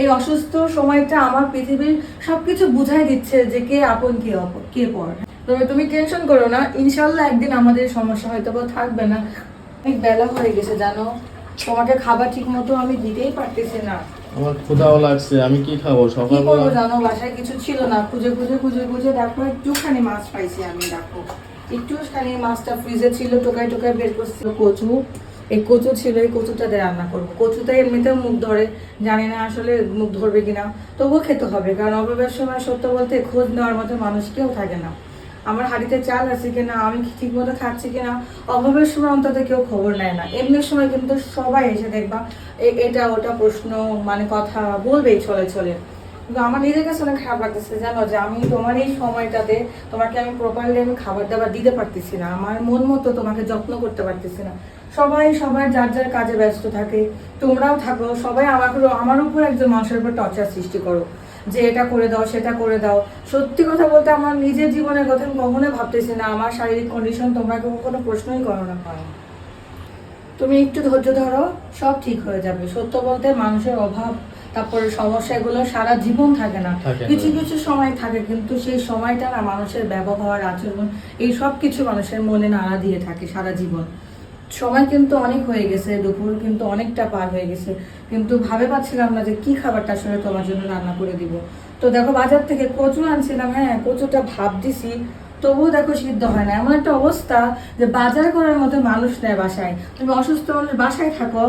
এই অসুস্থ সময়টা আমার পৃথিবীর সবকিছু বুঝাই দিচ্ছে যে কে আপন কে অপর কে পর। তবে তুমি টেনশন করো না ইনশাল্লাহ একদিন আমাদের সমস্যা হয়তো বা থাকবে না। অনেক বেলা হয়ে গেছে জানো? তোমাকে খাবার ঠিক মতো আমি দিতেই পারতেছি না। আমার ক্ষুধাও লাগছে আমি কি খাব? কি করব জানো? বাসায় কিছু ছিল না। খুঁজে খুঁজে খুঁজে খুঁজে দেখো একটুখানি মাছ পাইছি আমি দেখো। একটুখানি মাছটা ফ্রিজে ছিল টোকায় টোকায় বের করছিল কচু এই কচু ছিল, এই কচুটাতে রান্না করব। কচুটা এমনিতেও মুখ ধরে, জানি না আসলে মুখ ধরবে কিনা, তবুও খেতে হবে, কারণ অভাবের সময় সত্য বলতে খোঁজ নেওয়ার মতো মানুষ কেউ থাকে না। আমার হাড়িতে চাল আছে কিনা, আমি ঠিক মতো খাচ্ছি কিনা অভাবের সময় অন্তত কেউ খবর নেয় না। এমনি সময় কিন্তু সবাই এসে দেখবা এটা ওটা প্রশ্ন মানে কথা বলবেই চলে চলে কিন্তু আমার নিজের কাছে অনেক খারাপ লাগতেছে, জানো যে আমি তোমার এই সময়টাতে তোমাকে আমি প্রপারলি আমি খাবার দাবার দিতে পারতেছি না, আমার মন মতো তোমাকে যত্ন করতে পারতেছি না। সবাই, সবার যার যার কাজে ব্যস্ত থাকে, তোমরাও থাকো, সবাই আমাকে আমার উপর একজন মানুষের উপর টর্চার সৃষ্টি করো, যে এটা করে দাও, সেটা করে দাও। সত্যি কথা বলতে আমার নিজের জীবনের কথা আমি কখনোই ভাবতেছি না, আমার শারীরিক কন্ডিশন তোমরা কোনো প্রশ্নই করো না তুমি একটু ধৈর্য ধরো, সব ঠিক হয়ে যাবে। সত্য বলতে মানুষের অভাব তারপরে সমস্যা এগুলো সারা জীবন থাকে না। কিছু কিছু সময় থাকে কিন্তু সেই সময়টা না মানুষের ব্যবহার আচরণ এই সব কিছু মানুষের মনে নাড়া দিয়ে থাকে সারা জীবন। সময় কিন্তু অনেক হয়ে গেছে দুপুর কিন্তু অনেকটা পার হয়ে গেছে কিন্তু ভাবে পাচ্ছিলাম না যে কি খাবারটা আসলে তোমার জন্য রান্না করে দিব। তো দেখো বাজার থেকে কচু আনছিলাম হ্যাঁ কচুটা ভাব দিছি তবুও দেখো সিদ্ধ হয় না। এমন একটা অবস্থা যে বাজার করার মতো মানুষ নেয় বাসায়। তুমি অসুস্থ মানুষ বাসায় থাকো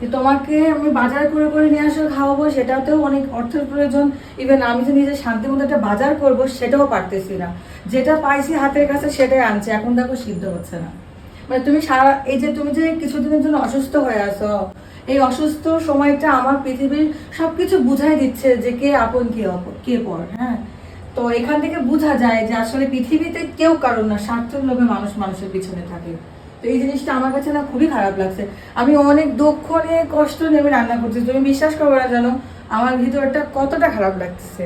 যে তোমাকে আমি বাজার করে করে নিয়ে আসলে খাওয়াবো, সেটাতেও অনেক অর্থের প্রয়োজন। ইভেন আমি যে নিজে শান্তি মতো একটা বাজার করব, সেটাও পারতেছি না। যেটা পাইছি হাতের কাছে, সেটাই আনছে। এখন দেখো সিদ্ধ হচ্ছে না। মানে তুমি সারা, এই যে তুমি যে কিছুদিনের জন্য অসুস্থ হয়ে আছো, এই অসুস্থ সময়টা আমার পৃথিবীর সবকিছু বুঝাই দিচ্ছে যে কে আপন, কে অপর কে পর হ্যাঁ? তো এখান থেকে বোঝা যায় যে আসলে পৃথিবীতে কেউ কারণ না স্বার্থের লোভে মানুষ মানুষের পিছনে থাকে। তো এই জিনিসটা আমার কাছে না খুবই খারাপ লাগছে। আমি অনেক দুঃখ নিয়ে কষ্ট নিয়ে আমি রান্না করছি। তুমি বিশ্বাস করবে না জানো, আমার ভিতরটা কতটা খারাপ লাগতেছে।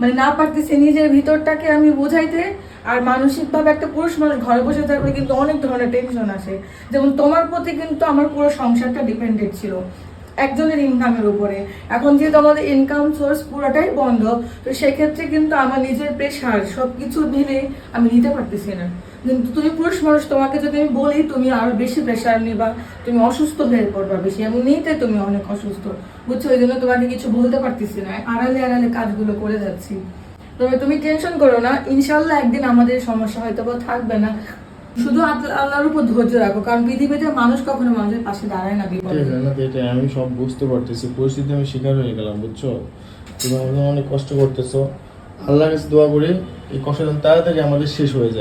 মানে না পারতেছি নিজের ভিতরটাকে আমি বোঝাইতে আর মানসিকভাবে একটা পুরুষ মানুষ ঘরে বসে থাকলে কিন্তু অনেক ধরনের টেনশন আসে। যেমন তোমার প্রতি কিন্তু আমার পুরো সংসারটা ডিপেন্ডেন্ট ছিল, একজনের ইনকামের উপরে। এখন যেহেতু আমাদের ইনকাম সোর্স পুরোটাই বন্ধ, তো সেক্ষেত্রে কিন্তু আমার নিজের প্রেশার সব কিছু মিলে আমি নিতে পারতেছি না। কিন্তু তুমি পুরুষ মানুষ, তোমাকে যদি আমি বলি, তুমি আরও বেশি প্রেশার নিবা, তুমি অসুস্থ হয়ে পড়বা বেশি। আমি নিতে তুমি অনেক অসুস্থ। বুঝছ? ওই জন্য তোমাকে কিছু বলতে পারতেছি না। আড়ালে আড়ালে কাজগুলো করে যাচ্ছি। তবে তুমি টেনশন করো না। ইনশাল্লাহ একদিন আমাদের সমস্যা হয়তো বা থাকবে না। শুধু আল্লাহ- আল্লাহর উপর ধৈর্য রাখো, কারণ পৃথিবীতে মানুষ কখনো মানুষের পাশে দাঁড়ায় না তো আমি সব বুঝতে পারতেছি। পরিস্থিতি আমি শিকার হয়ে গেলাম, বুঝছ? তুমি অনেক কষ্ট করতেছো। আল্লাহর কাছে দোয়া করে, এই কষ্ট তাড়াতাড়ি আমাদের শেষ হয়ে যায়।